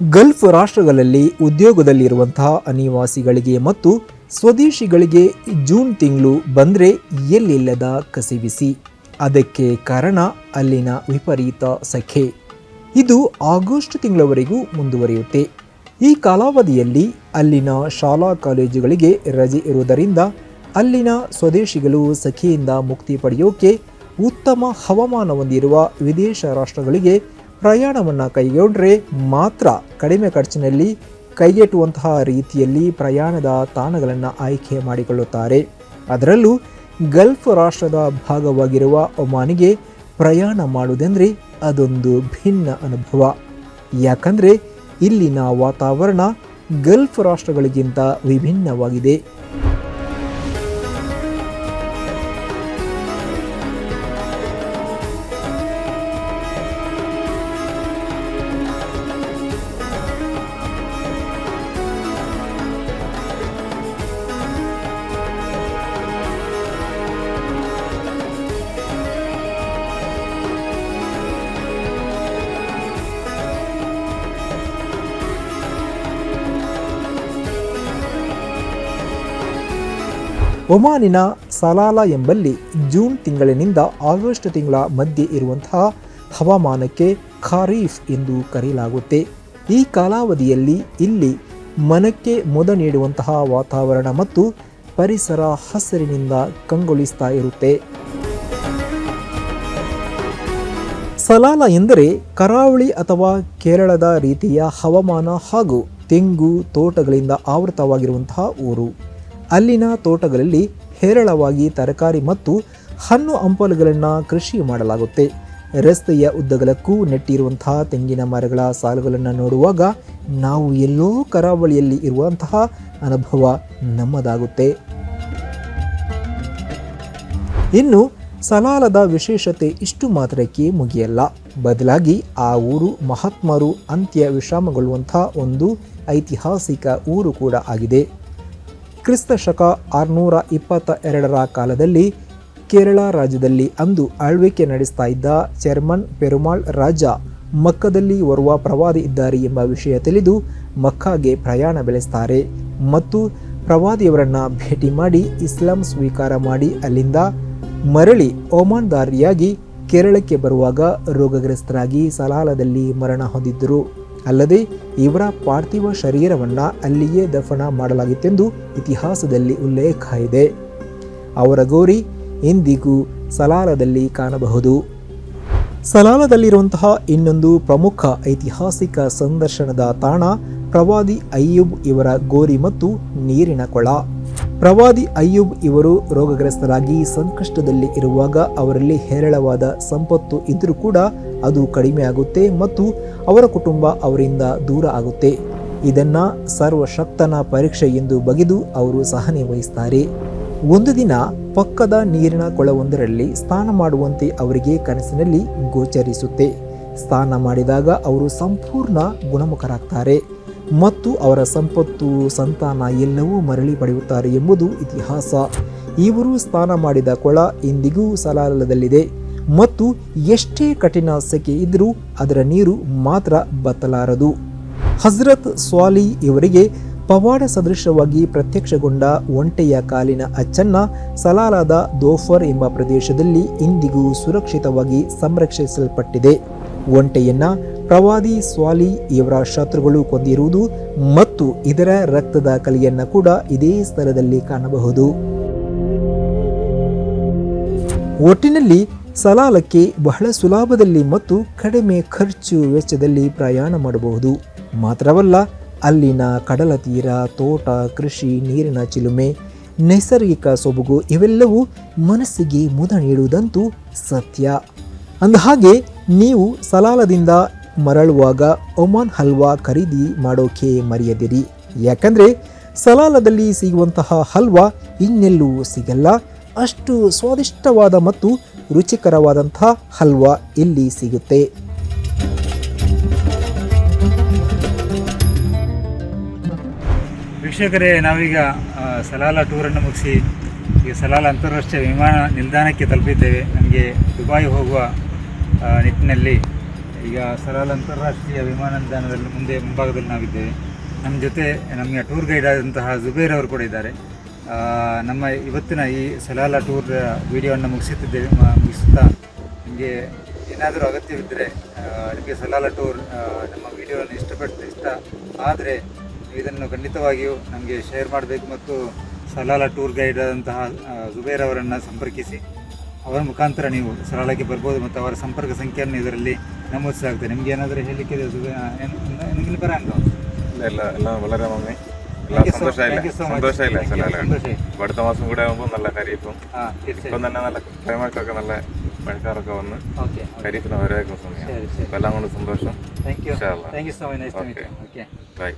Gulf ರಾಷ್ಟ್ರಗಳಲ್ಲಿ ಉದ್ಯೋಗದಲ್ಲಿರುವಂತಹ ಅನಿವಾಸಿಗಳಿಗೆ ಮತ್ತು ಸ್ವದೇಶಿಗಳಿಗೆ June ತಿಂಗಳು ಬಂದರೆ ಎಲ್ಲಿಲ್ಲದ ಕಸಿವಿಸಿ. ಅದಕ್ಕೆ ಕಾರಣ ಅಲ್ಲಿನ ವಿಪರೀತ ಸಖೆ. ಇದು ಆಗಸ್ಟ್ ತಿಂಗಳವರೆಗೂ ಮುಂದುವರಿಯುತ್ತೆ. ಈ ಕಾಲಾವಧಿಯಲ್ಲಿ ಅಲ್ಲಿನ ಶಾಲಾ ಕಾಲೇಜುಗಳಿಗೆ ರಜೆ ಇರುವುದರಿಂದ ಅಲ್ಲಿನ ಸ್ವದೇಶಿಗಳು ಸಖೆಯಿಂದ ಮುಕ್ತಿ ಪಡೆಯೋಕೆ ಉತ್ತಮ ಹವಾಮಾನ ಹೊಂದಿರುವ ವಿದೇಶ ರಾಷ್ಟ್ರಗಳಿಗೆ ಪ್ರಯಾಣವನ್ನು ಕೈಗೊಂಡ್ರೆ ಮಾತ್ರ ಕಡಿಮೆ ಖರ್ಚಿನಲ್ಲಿ ಕೈಗೆಟುವಂತಹ ರೀತಿಯಲ್ಲಿ ಪ್ರಯಾಣದ ತಾಣಗಳನ್ನು ಆಯ್ಕೆ ಮಾಡಿಕೊಳ್ಳುತ್ತಾರೆ. ಅದರಲ್ಲೂ ಗಲ್ಫ್ ರಾಷ್ಟ್ರದ ಭಾಗವಾಗಿರುವ ಒಮಾನಿಗೆ ಪ್ರಯಾಣ ಮಾಡುವುದೆಂದರೆ ಅದೊಂದು ಭಿನ್ನ ಅನುಭವ. ಯಾಕಂದರೆ ಇಲ್ಲಿನ ವಾತಾವರಣ ಗಲ್ಫ್ ರಾಷ್ಟ್ರಗಳಿಗಿಂತ ವಿಭಿನ್ನವಾಗಿದೆ. ಒಮಾನಿನ ಸಲಾಲ ಎಂಬಲ್ಲಿ ಜೂನ್ ತಿಂಗಳಿನಿಂದ ಆಗಸ್ಟ್ ತಿಂಗಳ ಮಧ್ಯೆ ಇರುವಂತಹ ಹವಾಮಾನಕ್ಕೆ ಖಾರೀಫ್ ಎಂದು ಕರೆಯಲಾಗುತ್ತೆ. ಈ ಕಾಲಾವಧಿಯಲ್ಲಿ ಇಲ್ಲಿ ಮನಕ್ಕೆ ಮುದ ನೀಡುವಂತಹ ವಾತಾವರಣ ಮತ್ತು ಪರಿಸರ ಹಸಿರಿನಿಂದ ಕಂಗೊಳಿಸ್ತಾ ಇರುತ್ತೆ. ಸಲಾಲ ಎಂದರೆ ಕರಾವಳಿ ಅಥವಾ ಕೇರಳದ ರೀತಿಯ ಹವಾಮಾನ ಹಾಗೂ ತೆಂಗು, ತೋಟಗಳಿಂದ ಆವೃತವಾಗಿರುವಂತಹ ಊರು. ಅಲ್ಲಿನ ತೋಟಗಳಲ್ಲಿ ಹೇರಳವಾಗಿ ತರಕಾರಿ ಮತ್ತು ಹಣ್ಣು ಹಂಪಲುಗಳನ್ನು ಕೃಷಿ ಮಾಡಲಾಗುತ್ತೆ. ರಸ್ತೆಯ ಉದ್ದಗಲಕ್ಕೂ ನೆಟ್ಟಿರುವಂತಹ ತೆಂಗಿನ ಮರಗಳ ಸಾಲುಗಳನ್ನು ನೋಡುವಾಗ ನಾವು ಎಲ್ಲೋ ಕರಾವಳಿಯಲ್ಲಿ ಇರುವಂತಹ ಅನುಭವ ನಮ್ಮದಾಗುತ್ತೆ. ಇನ್ನು ಸಲಾಲದ ವಿಶೇಷತೆ ಇಷ್ಟು ಮಾತ್ರಕ್ಕೆ ಮುಗಿಯಲ್ಲ. ಬದಲಾಗಿ ಆ ಊರು ಮಹಾತ್ಮರು ಅಂತ್ಯ ವಿಶ್ರಾಮಗೊಳ್ಳುವಂತಹ ಒಂದು ಐತಿಹಾಸಿಕ ಊರು ಕೂಡ ಆಗಿದೆ. ಕ್ರಿಸ್ತ ಶಕ ಆರುನೂರ ಇಪ್ಪತ್ತ ಎರಡರ ಕಾಲದಲ್ಲಿ ಕೇರಳ ರಾಜ್ಯದಲ್ಲಿ ಅಂದು ಆಳ್ವಿಕೆ ನಡೆಸ್ತಾ ಇದ್ದ ಚೆರ್ಮನ್ ಪೆರುಮಾಳ್ ರಾಜ ಮಕ್ಕದಲ್ಲಿ ಓರ್ವ ಪ್ರವಾದಿ ಇದ್ದಾರೆ ಎಂಬ ವಿಷಯ ತಿಳಿದು ಮಕ್ಕಾಗೆ ಪ್ರಯಾಣ ಬೆಳೆಸ್ತಾರೆ ಮತ್ತು ಪ್ರವಾದಿಯವರನ್ನು ಭೇಟಿ ಮಾಡಿ ಇಸ್ಲಾಂ ಸ್ವೀಕಾರ ಮಾಡಿ ಅಲ್ಲಿಂದ ಮರಳಿ ಒಮಾನ್ ದಾರಿಯಾಗಿ ಕೇರಳಕ್ಕೆ ಬರುವಾಗ ರೋಗಗ್ರಸ್ತರಾಗಿ ಸಲಾಲದಲ್ಲಿ ಮರಣ ಹೊಂದಿದ್ದರು. ಅಲ್ಲದೆ ಇವರ ಪಾರ್ಥಿವ ಶರೀರವನ್ನು ಅಲ್ಲಿಯೇ ದಫನ ಮಾಡಲಾಗಿತ್ತೆಂದು ಇತಿಹಾಸದಲ್ಲಿ ಉಲ್ಲೇಖ ಇದೆ. ಅವರ ಗೋರಿ ಇಂದಿಗೂ ಸಲಾಲದಲ್ಲಿ ಕಾಣಬಹುದು. ಸಲಾಲದಲ್ಲಿರುವಂತಹ ಇನ್ನೊಂದು ಪ್ರಮುಖ ಐತಿಹಾಸಿಕ ಸಂದರ್ಶನದ ತಾಣ ಪ್ರವಾದಿ ಅಯ್ಯೂಬ್ ಇವರ ಗೋರಿ ಮತ್ತು ನೀರಿನ ಕೊಳ. ಪ್ರವಾದಿ ಅಯ್ಯೂಬ್ ಇವರು ರೋಗಗ್ರಸ್ತರಾಗಿ ಸಂಕಷ್ಟದಲ್ಲಿ ಇರುವಾಗ ಅವರಲ್ಲಿ ಹೇರಳವಾದ ಸಂಪತ್ತು ಇದ್ದರೂ ಕೂಡ ಅದು ಕಡಿಮೆ ಆಗುತ್ತೆ ಮತ್ತು ಅವರ ಕುಟುಂಬ ಅವರಿಂದ ದೂರ ಆಗುತ್ತೆ. ಇದನ್ನು ಸರ್ವಶಕ್ತನ ಪರೀಕ್ಷೆ ಎಂದು ಬಗೆದು ಅವರು ಸಹನೆ ವಹಿಸ್ತಾರೆ. ಒಂದು ದಿನ ಪಕ್ಕದ ನೀರಿನ ಕೊಳವೊಂದರಲ್ಲಿ ಸ್ನಾನ ಮಾಡುವಂತೆ ಅವರಿಗೆ ಕನಸಿನಲ್ಲಿ ಗೋಚರಿಸುತ್ತೆ. ಸ್ನಾನ ಮಾಡಿದಾಗ ಅವರು ಸಂಪೂರ್ಣ ಗುಣಮುಖರಾಗ್ತಾರೆ ಮತ್ತು ಅವರ ಸಂಪತ್ತು, ಸಂತಾನ ಎಲ್ಲವೂ ಮರಳಿ ಪಡೆಯುತ್ತಾರೆ ಎಂಬುದು ಇತಿಹಾಸ. ಇವರು ಸ್ನಾನ ಮಾಡಿದ ಕೊಳ ಇಂದಿಗೂ ಸಲಾಲದಲ್ಲಿದೆ. ಮತ್ತು ಎಷ್ಟೇ ಕಠಿಣ ಸೆಕೆ ಇದ್ದರೂ ಅದರ ನೀರು ಮಾತ್ರ ಬತ್ತಲಾರದು. ಹಜರತ್ ಸ್ವಾಲಿ ಇವರಿಗೆ ಪವಾಡ ಸದೃಶವಾಗಿ ಪ್ರತ್ಯಕ್ಷಗೊಂಡ ಒಂಟೆಯ ಕಾಲಿನ ಅಚ್ಚನ್ನ ಸಲಾಲಾದ ದೋಫರ್ ಎಂಬ ಪ್ರದೇಶದಲ್ಲಿ ಇಂದಿಗೂ ಸುರಕ್ಷಿತವಾಗಿ ಸಂರಕ್ಷಿಸಲ್ಪಟ್ಟಿದೆ. ಒಂಟೆಯನ್ನ ಪ್ರವಾದಿ ಸ್ವಾಲಿ ಇವರ ಶತ್ರುಗಳು ಕೊಂದಿರುವುದು ಮತ್ತು ಇದರ ರಕ್ತದ ಕಲಿಯನ್ನ ಕೂಡ ಇದೇ ಸ್ಥಳದಲ್ಲಿ ಕಾಣಬಹುದು. ಒಟ್ಟಿನಲ್ಲಿ ಸಲಾಲಕ್ಕೆ ಬಹಳ ಸುಲಭದಲ್ಲಿ ಮತ್ತು ಕಡಿಮೆ ಖರ್ಚು ವೆಚ್ಚದಲ್ಲಿ ಪ್ರಯಾಣ ಮಾಡಬಹುದು. ಮಾತ್ರವಲ್ಲ, ಅಲ್ಲಿನ ಕಡಲ ತೀರ, ತೋಟ, ಕೃಷಿ, ನೀರಿನ ಚಿಲುಮೆ, ನೈಸರ್ಗಿಕ ಸೊಬಗು ಇವೆಲ್ಲವೂ ಮನಸ್ಸಿಗೆ ಮುದ ನೀಡುವುದಂತೂ ಸತ್ಯ. ಅಂದಹಾಗೆ ನೀವು ಸಲಾಲದಿಂದ ಮರಳುವಾಗ ಒಮಾನ್ ಹಲ್ವಾ ಖರೀದಿ ಮಾಡೋಕೆ ಮರೆಯದಿರಿ. ಯಾಕಂದರೆ, ಸಲಾಲದಲ್ಲಿ ಸಿಗುವಂತಹ ಹಲ್ವಾ ಇನ್ನೆಲ್ಲೂ ಸಿಗಲ್ಲ. ಅಷ್ಟು ಸ್ವಾದಿಷ್ಟವಾದ ಮತ್ತು ರುಚಿಕರವಾದಂತಹ ಹಲ್ವಾ ಇಲ್ಲಿ ಸಿಗುತ್ತೆ. ವೀಕ್ಷಕರೇ, ನಾವೀಗ ಸಲಾಲ ಟೂರನ್ನು ಮುಗಿಸಿ, ಈಗ ಸಲಾಲ ಅಂತಾರಾಷ್ಟ್ರೀಯ ವಿಮಾನ ನಿಲ್ದಾಣಕ್ಕೆ ತಲುಪಿದ್ದೇವೆ. ನಮಗೆ ದುಬಾಯಿ ಹೋಗುವ ನಿಟ್ಟಿನಲ್ಲಿ ಈಗ ಸಲಾಲ ಅಂತಾರಾಷ್ಟ್ರೀಯ ವಿಮಾನ ನಿಲ್ದಾಣದಲ್ಲಿ ಮುಂದೆ ಮುಂಭಾಗದಲ್ಲಿ ನಾವಿದ್ದೇವೆ. ನಮ್ಮ ಜೊತೆ ನಮಗೆ ಟೂರ್ ಗೈಡ್ ಆದಂತಹ ಜುಬೇರ್ ಅವರು ಕೂಡ ಇದ್ದಾರೆ. ನಮ್ಮ ಇವತ್ತಿನ ಈ ಸಲಾಲ ಟೂರ್ ವಿಡಿಯೋವನ್ನು ಮುಗಿಸುತ್ತಿದ್ದೇವೆ ಮ- ಮುಗಿಸುತ್ತಾ ನಿಮಗೆ ಏನಾದರೂ ಅಗತ್ಯವಿದ್ದರೆ ಆ, ನಿಮಗೆ ಸಲಾಲ ಟೂರ್ ಆ, ನಮ್ಮ ವಿಡಿಯೋವನ್ನು ಇಷ್ಟಪಟ್ಟು ಇಷ್ಟ ಆದರೆ ಇದನ್ನು ಖಂಡಿತವಾಗಿಯೂ ನಮಗೆ ಶೇರ್ ಮಾಡಬೇಕು ಮತ್ತು ಸಲಾಲ ಟೂರ್ ಗೈಡ್ ಆದಂತಹ ಆ, ಜುಬೇರ್ ಅವರನ್ನು ಸಂಪರ್ಕಿಸಿ ಅವರ ಮುಖಾಂತರ ನೀವು ಸರಳಕ್ಕೆ ಬರ್ಬೋದು ಮತ್ತು ಅವರ ಸಂಪರ್ಕ ಸಂಖ್ಯೆಯನ್ನು ಇದರಲ್ಲಿ ನಮೂದಿಸಲಾಗುತ್ತೆ ನಿಮ್ಗೆ ಏನಾದರೂ ಹೇಳಲಿಕ್ಕೆ ಇದೆ ಜುಬೇ- ಆ, ಏನು- ഇന്ന് എന്തെങ്കിലും പറയാനുണ്ടോ ഇല്ല ഇല്ല എല്ലാം വളരെ നന്ദി ഇപ്പൊ അടുത്ത മാസം കൂടെ ആകുമ്പോൾ നല്ല ഖരീഫും ഇപ്പം തന്നെ നല്ല കൃത്യമായിട്ടൊക്കെ നല്ല മഴക്കാരൊക്കെ വന്ന് ഖരീഫിന് വരവേൽക്കുന്ന സമയം. എല്ലാം കൊണ്ട് സന്തോഷം. Thank you so much bye